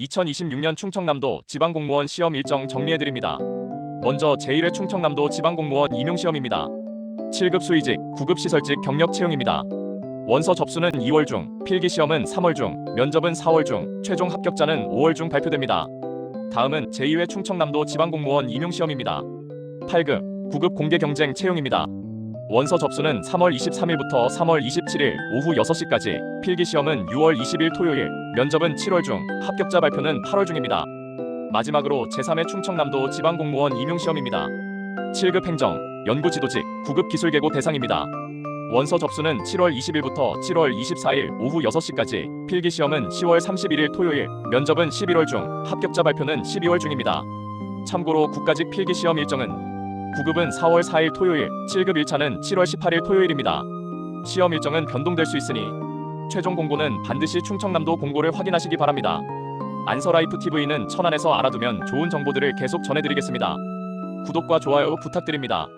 2026년 충청남도 지방공무원 시험 일정 정리해드립니다. 먼저 제1회 충청남도 지방공무원 임용시험입니다. 7급 수의직, 9급 시설직 경력 채용입니다. 원서 접수는 2월 중, 필기시험은 3월 중, 면접은 4월 중, 최종 합격자는 5월 중 발표됩니다. 다음은 제2회 충청남도 지방공무원 임용시험입니다. 8급, 9급 공개 경쟁 채용입니다. 원서 접수는 3월 23일부터 3월 27일 오후 6시까지, 필기 시험은 6월 20일 토요일, 면접은 7월 중, 합격자 발표는 8월 중입니다. 마지막으로 제3회 충청남도 지방공무원 임용시험입니다. 7급 행정, 연구지도직, 9급 기술계고 대상입니다. 원서 접수는 7월 20일부터 7월 24일 오후 6시까지, 필기시험은 10월 31일 토요일, 면접은 11월 중, 합격자 발표는 12월 중입니다. 참고로 국가직 필기시험 일정은 9급은 4월 4일 토요일, 7급 1차는 7월 18일 토요일입니다. 시험 일정은 변동될 수 있으니 최종 공고는 반드시 충청남도 공고를 확인하시기 바랍니다. 안서라이프 TV는 천안에서 알아두면 좋은 정보들을 계속 전해드리겠습니다. 구독과 좋아요 부탁드립니다.